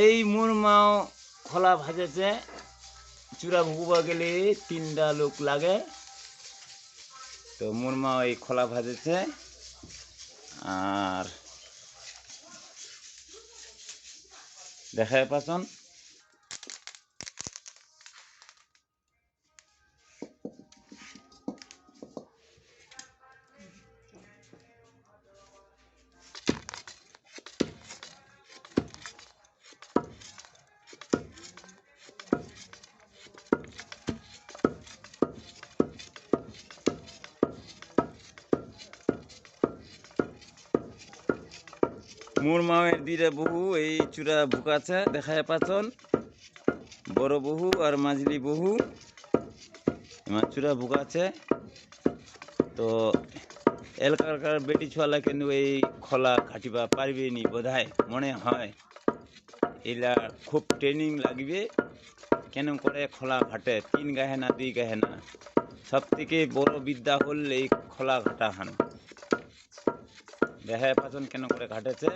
এই মুরমাও খোলা ভাজেছে। চূড়া ভুকুবা গেলে তিনটা লোক লাগে। তো মুরমাও এই খোলা ভাজেছে। আর দেখায় পাচন। মোর মায়ের দিরে বহু এই চূড়া ভুকাছে দেখায় পাচন বড় বহু আর মাঝলি বহু আমার চূড়া ভুকাছে তো এলাকার বেটি ছোয়ালা কিন্তু এই খোলা কাটিবা পারবে নি বোধহয়, মনে হয়। এলা খুব ট্রেনিং লাগবে। কেন করে খোলা ঘাটে? তিন গাহে না, দুই গাহে না? সব থেকে বড় বিদ্যা হল এই খোলা ঘাটা হান। দেখায় পাচন কেন করে ঘাটেছে?